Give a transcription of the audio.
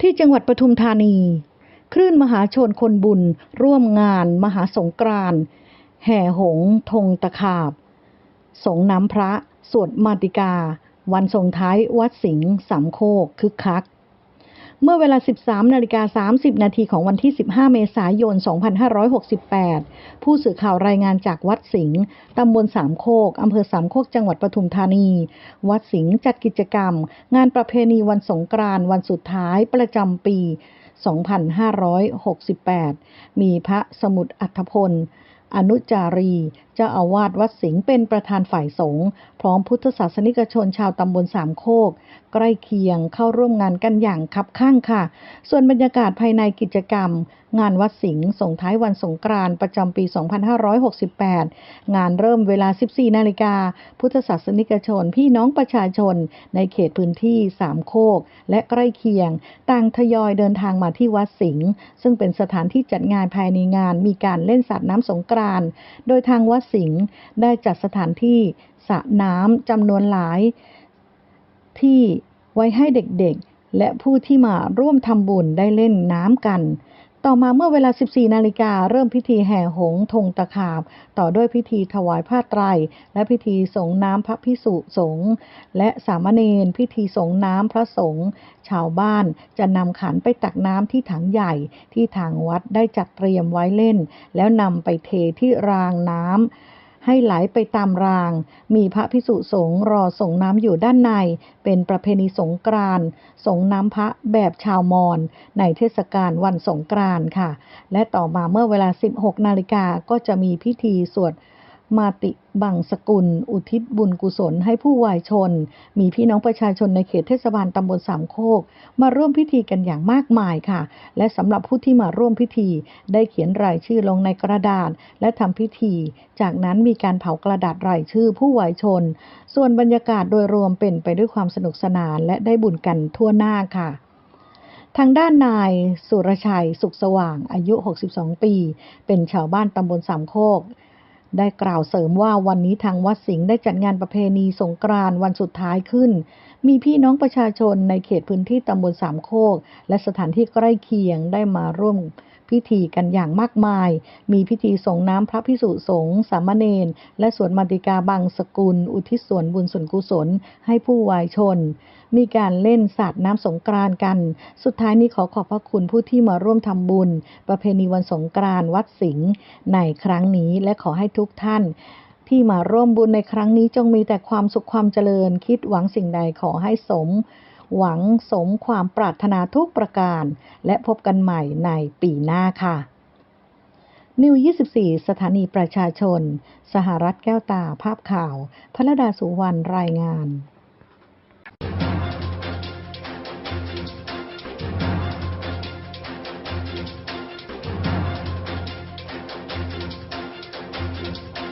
ที่จังหวัดปทุมธานี คลื่นมหาชนคนบุญ ร่วมงาน มหาสงกรานแห่หงส์ธงตะขาบ สงน้ำพระ สวดมาติกา วันส่งท้ายวัดสิงห์สามโคกคึกคัก เมื่อเวลา 13นาฬิกา30 นาทีของวันที่ 15 เมษายน 2568 ผู้สื่อข่าวรายงานจากวัดสิงห์ตำบลสามโคกอำเภอสามโคก จังหวัดปทุมธานี วัดสิงห์จัดกิจกรรม งานประเพณีวันสงกรานต์วันสุดท้ายประจำปี 2568 มีพระสมุทรอัฐพล อนุจารี จ้าอาวาสวัดสิงห์เป็นประธานฝ่ายสงฆ์พร้อมพุทธศาสนิกชนชาวตำบลสามโคก ใกล้เคียงเข้าร่วมงานกันอย่างคับข้างค่ะ ส่วนบรรยากาศภายในกิจกรรม งานวัดสิงห์ส่งท้ายวันสงกรานต์ประจำปี 2568 งานเริ่มเวลา 14 นาฬิกา พุทธศาสนิกชนพี่น้องประชาชน ในเขตพื้นที่สามโคก และใกล้เคียง ต่างทยอยเดินทางมาที่วัดสิงห์ซึ่งเป็นสถานที่จัดงานภายในงานมีการเล่นสาดน้ำสงกรานต์โดยทางวัดสิงห์ได้จัดสถานที่สระน้ำจำนวนหลาย ที่ไว้ให้เด็กๆ และผู้ที่มาร่วมทำบุญได้เล่นน้ำกัน ต่อมาเมื่อเวลา 14 นาฬิกาเริ่มพิธีแห่หงธงตะขาบ ต่อด้วยพิธีถวายผ้าไตร และพิธีสงน้ำพระพิสุสงฆ์และสามเณรพิธีสงน้ำพระสงฆ์ชาวบ้านจะนำขันไปตักน้ำที่ถังใหญ่ที่ทางวัดได้จัดเตรียมไว้เล่น แล้วนำไปเทที่รางน้ำ ให้ไหลไปตามราง มีพระพิสุสงฆ์รอส่งน้ำอยู่ด้านใน เป็นประเพณีสงกรานส่งน้ำพระแบบชาวมอญในเทศกาลวันสงกรานค่ะ และต่อมาเมื่อเวลา 16 นาฬิกาก็จะมีพิธีสวด มาติบังสกุล อุทิศบุญกุศลให้ผู้วายชน มีพี่น้องประชาชนในเขตเทศบาลตำบลสามโคก มาร่วมพิธีกันอย่างมากมายค่ะ และสำหรับผู้ที่มาร่วมพิธี ได้เขียนรายชื่อลงในกระดาษ และทำพิธี จากนั้นมีการเผากระดาษรายชื่อผู้วายชน ส่วนบรรยากาศโดยรวมเป็นไปด้วยความสนุกสนานและได้บุญกันทั่วหน้าค่ะทางด้านนายสุรชัยสุขสว่างอายุ 62 ปี เป็นชาวบ้านตำบลสามโคก ได้กล่าวเสริมว่าวันนี้ทางวัดสิงห์ได้จัดงานประเพณีสงกรานต์วันสุดท้ายขึ้น มีพี่น้องประชาชนในเขตพื้นที่ตำบลสามโคก และสถานที่ใกล้เคียงได้มาร่วมพิธีกันอย่างมากมาย มีพิธีส่งน้ำพระพิสุสงฆ์สามเณรและสวดมาติกาบางสกุล อุทิศส่วนบุญส่วนกุศลให้ผู้วายชน มีการเล่นสาดน้ำสงกรานต์กัน สุดท้ายนี้ขอขอบพระคุณผู้ที่มาร่วมทำบุญ ประเพณีวันสงกรานต์วัดสิงห์ในครั้งนี้และขอให้ทุกท่านที่มาร่วมบุญในครั้งนี้จงมีแต่ความสุขความเจริญ คิดหวังสิ่งใดขอให้สม หวังสมความปรารถนาทุกประการ และพบกันใหม่ในปีหน้าค่ะ นิว 24 สถานีประชาชน สหรัฐแก้วตาภาพข่าว พระดาสุวรรณรายงาน